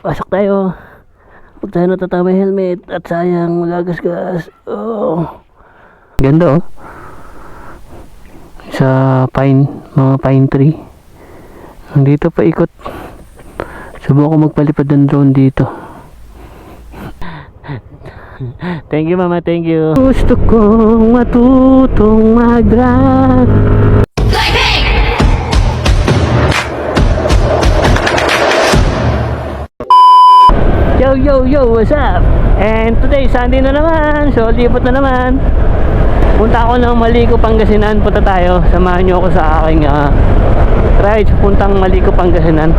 Pasok tayo. Huwag tayo natatama helmet at sayang magagasgas. Oh. Ganda oh. Sa pine, mga pine tree. Dito pa ikot. Subukan ko magpalipad ng drone dito. Thank you mama, thank you. Gusto kong matutong mag-drag. Yo, yo, yo, what's up? And today, Sunday na naman. So, lipot na naman. Punta ako ng Maligo, Pangasinan. Punta tayo. Samahan nyo ako sa aking ah, ride puntang Maligo, Pangasinan.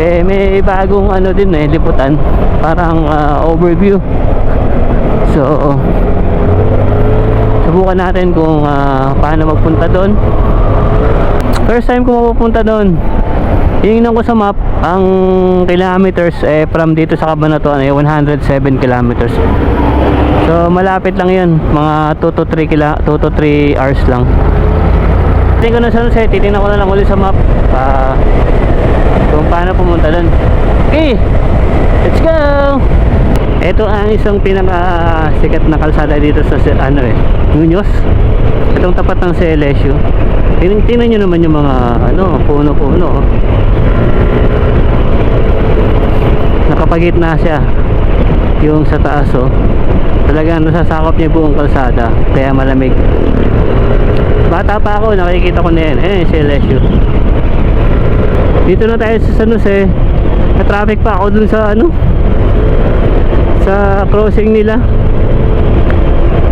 Eh, may bagong ano din eh, liputan. Parang ah, overview. So, subukan natin kung ah, paano magpunta doon. First time ko mapupunta doon. Tinignan ko sa map, ang kilometers eh from dito sa Cabanatuan ay 107 kilometers. So malapit lang 'yun, mga 2 to 3 kila 2 to 3 hours lang. Tingnan ko na sa Jose, titingnan ko na lang ulit sa map ah, kung paano pumunta doon. Okay, let's go! Ito ang isang pinaka sikat na kalsada dito sa ano eh, Muñoz. Itong tapat ng CLSU. Tingnan, nyo naman yung mga ano, puno-puno. Nakapagitna siya yung sa taas oh. Talagang nasasakop niya buong kalsada kaya malamig. Bata pa ako, nakikita ko na yan. Eh, CLSU. Dito na tayo sa San Jose. Na traffic pa ako dun sa ano sa crossing nila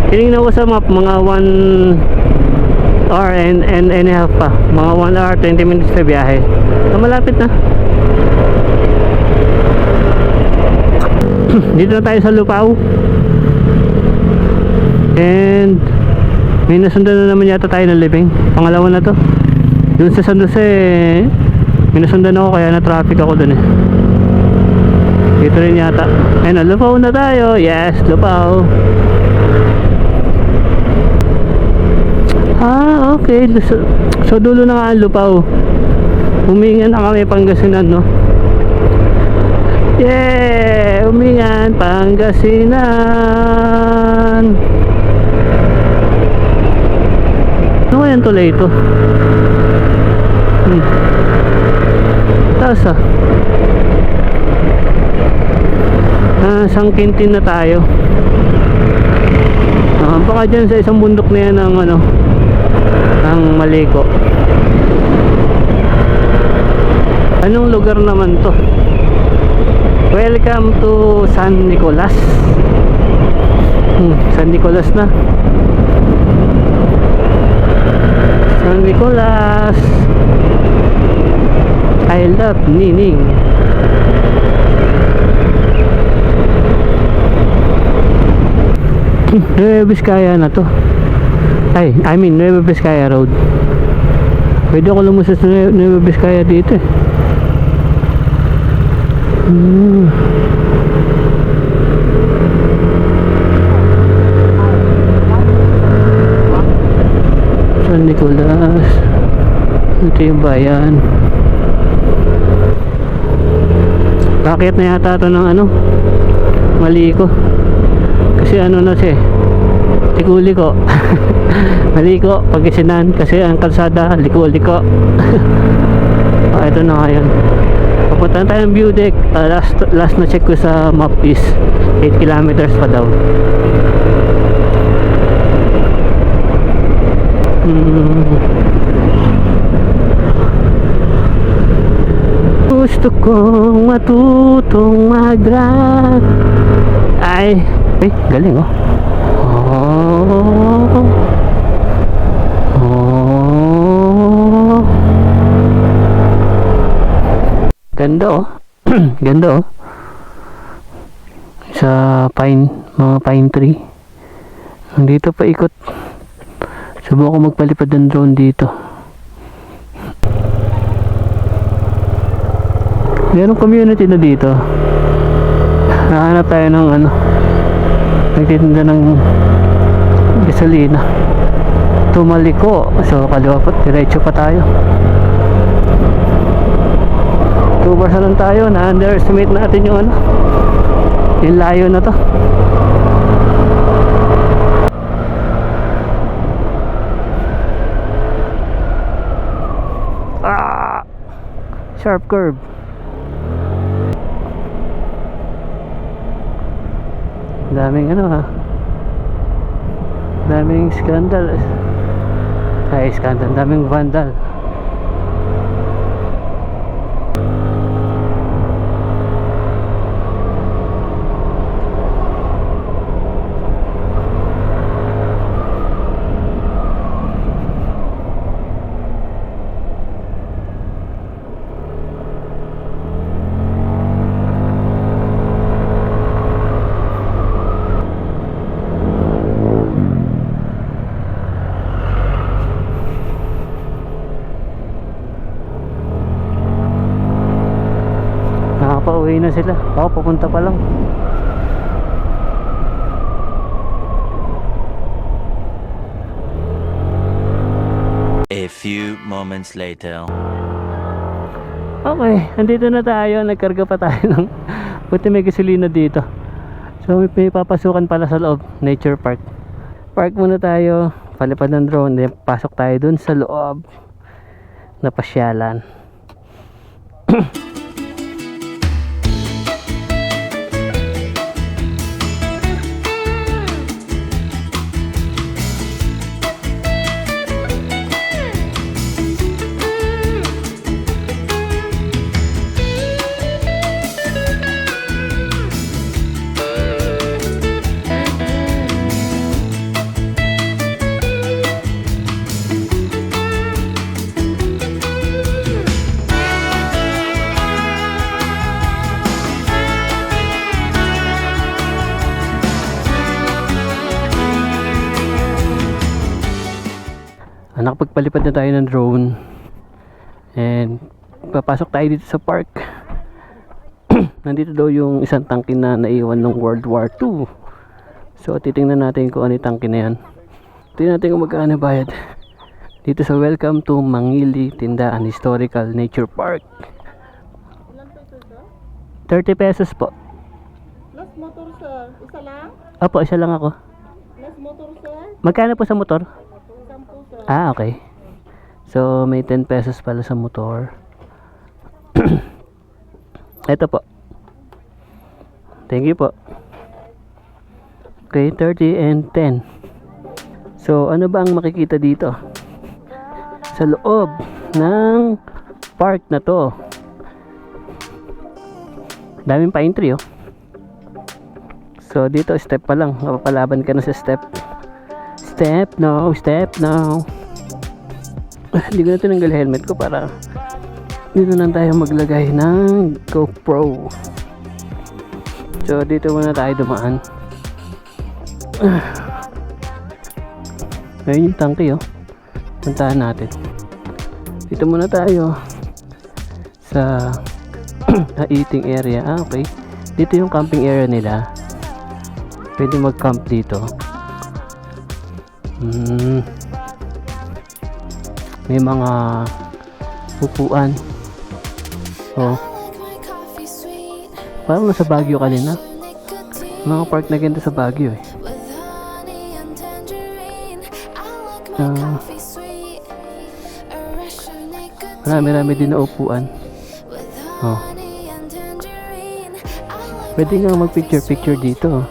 tinignan ko sa map mga 1 hour and, and, and a half pa mga 1 hour 20 minutes na biyahe so malapit na dito na tayo sa Lupao and may nasundan na naman yata tayo ng living pangalawa na to dun sa San Jose may nasundan ako kaya na traffic ako dun eh dito rin yata. Ayun na, lupaw na tayo. Yes, lupaw. Ah, okay. So, so dulo na nga ang lupaw. Humingan na kami Pangasinan, no? Yeah! Humingan, Pangasinan! Ano kaya ang tulay ito? Hmm. Taas ah. Ah, sangkintin na tayo. Ah, baka dyan sa isang bundok na yan ng ano, ng Maliko. Anong lugar naman to? Welcome to San Nicolas. Hmm, San Nicolas na. San Nicolas. I love Nining. Nueva Vizcaya na to ay I mean Nueva Vizcaya Road pwede ako lumusas sa Nue- Nueva Vizcaya dito eh hmm. San Nicolas. Ito yung bayan. Bakit na yata ito ng ano? Mali ko. Kasi ano na siya eh, liko-liko. Maliko pagkisinan kasi ang kalsada liko-liko. Ah, ito na ngayon papunta na tayo ng view deck. Ah, last, last na check ko sa map is 8 kilometers pa daw. Hmm. gusto kong matutong mag-drag ay ay galing oh oh. Oh ganda oh ganda oh sa pine mga pine tree dito pa ikot subukan magpalipad ng drone dito Merong community na dito. Nahanap tayo ng ano. Nagtitinda ng gasolina. Tumaliko. So, kaliwa pa. Diretso pa tayo. 2 bars na lang tayo. Na-underestimate natin yung ano. Yung layo na to. Ah! Sharp curve. Daming ano ha. Daming scandal. Ay, scandal. Daming vandal. Nakakapauwi na sila. Ako, papunta pa lang. A few moments later. Okay, andito na tayo. Nagkarga pa tayo ng buti may gasolina dito. So may, papasukan pala sa loob, Nature Park. Park muna tayo, palipad ng drone, then pasok tayo dun sa loob na nakapagpalipad na tayo ng drone. And papasok tayo dito sa park. Nandito daw yung isang tangke na naiwan ng World War II so titingnan natin kung ano yung tangke na yan. Tingnan natin kung magkano bayad. Dito sa Welcome to Mangili Tindaan Historical Nature Park. 30 pesos po. Plus motor sir. Isa lang? Opo, isa lang ako. Plus motor sir? magkano po sa motor? Ah, okay. So, may 10 pesos pala sa motor. Ito po. Thank you po. Okay, 30 and 10. So, ano ba ang makikita dito? Sa loob ng park na to. Daming pine tree, oh. So, dito, step pa lang. Mapapalaban ka na sa step. Step, no. Step, no. Hindi ko na tinanggal helmet ko para dito na tayo maglagay ng GoPro. So, dito muna tayo dumaan. Ayun yung tangke, oh. Puntahan natin. Dito muna tayo sa eating area. Ah, okay. Dito yung camping area nila. Pwede mag-camp dito. Hmm. May mga upuan. Oh, parang nasa Baguio kanina. Mga park na ganito sa Baguio eh. Ah. Marami-rami din na upuan. Oh. Pwede nga mag-picture-picture dito.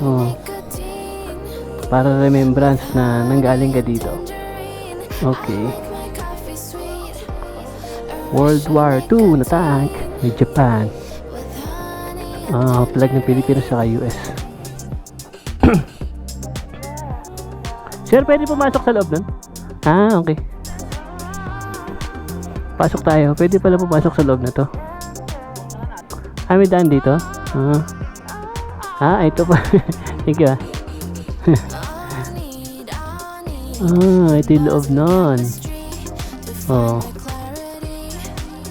Oh. Para remembrance na nanggaling ka dito. Okay. World War II na tank ni Japan. Ah, flag ng Pilipinas sa US. Sir, pwede pumasok sa loob nun? Ah, okay. Pasok tayo. Pwede pala pumasok sa loob na to. Ah, may dito? Ah. Ah, ito pa. Thank you ah. ah, ito yung loob nun. Oh.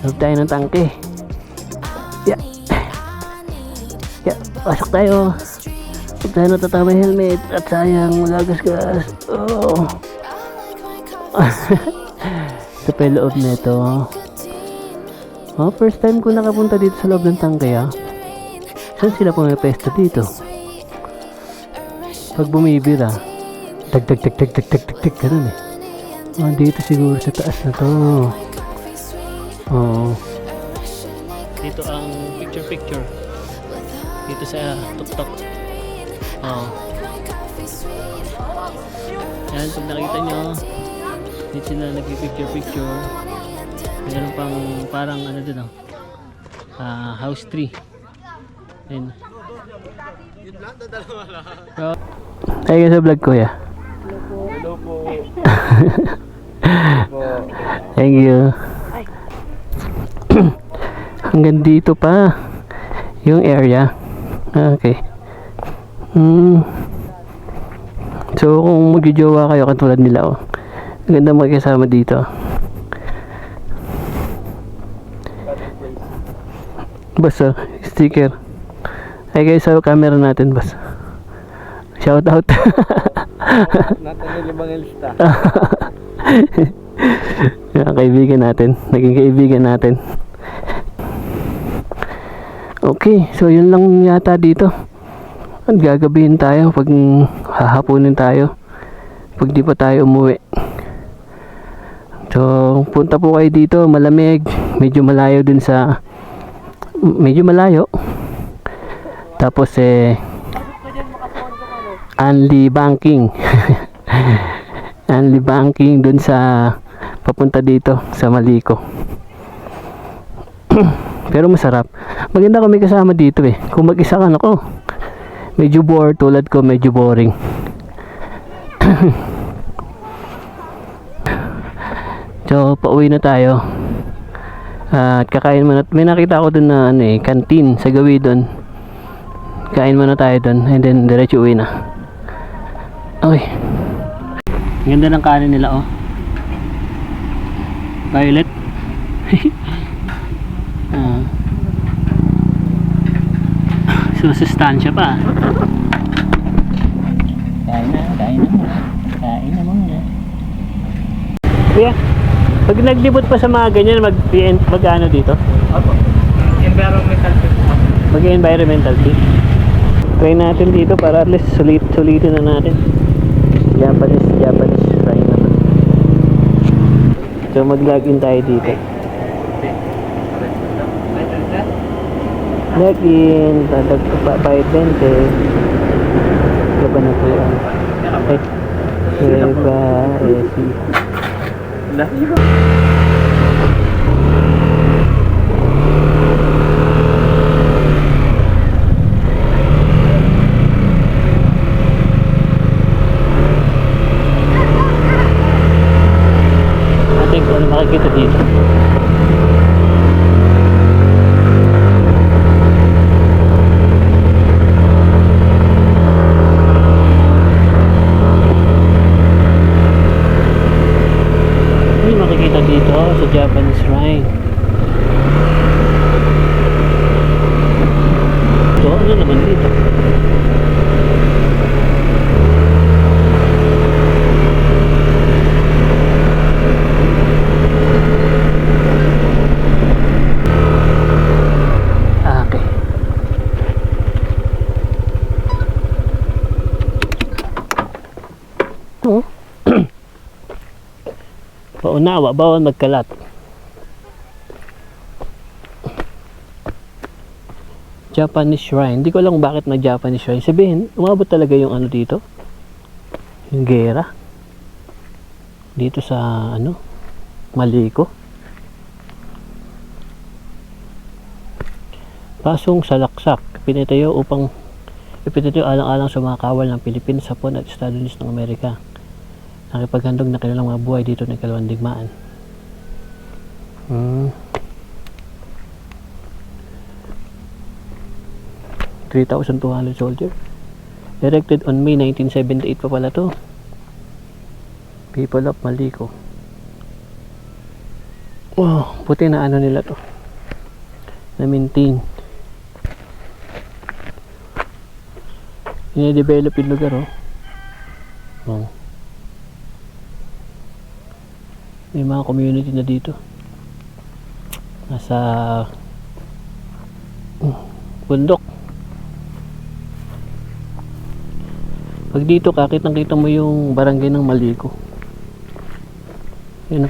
Loob tayo ng tangke. Yeah. Yeah, pasok tayo. Huwag tayo natatama helmet. At sayang, magagasgas. Oh. ito pa yung loob nito. Oh, first time ko nakapunta dito sa loob ng Tangkaya. Saan sila pumipesto dito? Pag bumibira, tag tag tag tag tag tag tag tag ganun eh. Ah, dito siguro sa taas na to. Oo. Dito ang picture picture. Dito sa tuktok. Oo. Yan, pag nakita nyo, dito sila nagpipicture picture. Meron pang parang ano dun oh. Ah, house tree. Ayun. So, Ay, sa vlog ko ya. Po. Thank you. Hanggang dito pa yung area. Okay. Hmm. So, kung magjojowa kayo katulad nila, oh. Maganda magkasama dito. Basta, sticker. Ay guys, sa camera natin, basta. Shout out. Natanong limang elsta. Yung kaibigan natin, naging kaibigan natin. Okay, so yun lang yata dito. At gagabihin tayo pag hahapunin tayo. Pag di pa tayo umuwi. So, punta po kayo dito, malamig. Medyo malayo dun sa... Medyo malayo. Tapos eh... Unli banking. Unli banking dun sa papunta dito sa Maliko. Pero masarap. Maganda may kasama dito eh. Kung mag-isa ka nako. Medyo bore tulad ko, medyo boring. so, pauwi na tayo. At kakain muna. May nakita ako dun na ano eh, canteen sa gawi dun. Kain muna tayo dun. And then, diretso uwi na. Okay. Ganda ng kanin nila oh. Violet. ah. Susustansya pa. Kain na, kain na muna. Kain na muna. Kuya, pag naglibot pa sa mga ganyan, mag, mag ano dito? Opo. Environmental fee. Mag-environmental fee. Try natin dito para at least sulit, sulitin na natin. Japanese, Japanese fry naman. So mag-login tayo dito. Login, talag ko pa 520. Iba na po yan. Eh, eh iba, eh, si. Love you. Paunawa, bawal magkalat. Japanese shrine. Hindi ko alam bakit nag-Japanese shrine. Sabihin, umabot talaga yung ano dito? Yung gera. Dito sa ano? Maliko. Pasong salaksak. Pinitayo upang ipinatayo alang-alang sa mga kawal ng Pilipinas, Hapon at Estados Unidos ng Amerika. Nakipaghandog na kanilang mga buhay dito ng ikalawang digmaan. Hmm. 3,200 soldier. Erected on May 1978 pa pala to. People of Maliko. Wow, puti na ano nila to. Na maintain. Ine-develop yung lugar oh. Oh. May mga community na dito. nasa bundok. Pag dito ka kitang kita mo yung barangay ng Maliko. Yun.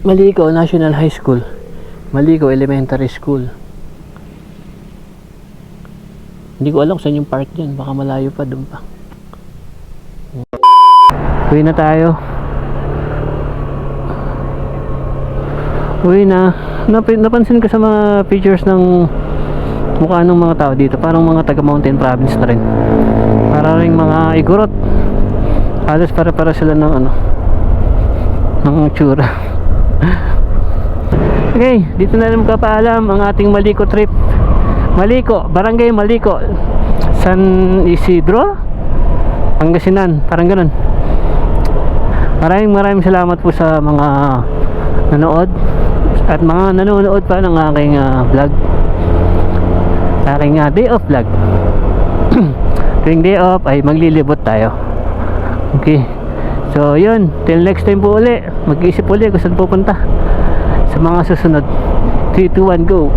Maliko National High School. Maliko Elementary School. Hindi ko alam saan yung park dyan. Baka malayo pa doon pa. Uwi na tayo uwi na Nap- napansin ko sa mga pictures ng mukha ng mga tao dito. Parang mga taga mountain province na rin. Para rin mga igorot halos para para sila ng ano ng tsura. Okay dito na rin magpapaalam ang ating Maliko trip. Maliko, Barangay Maliko San Isidro Pangasinan, parang ganun. Maraming maraming salamat po sa mga nanood at mga nanonood pa ng aking ah, vlog. Aking ah, day off vlog. Tuwing day off ay maglilibot tayo. Okay. So yun. Till next time po uli. Mag-iisip uli kung saan pupunta. Sa mga susunod. 3, 2, 1, go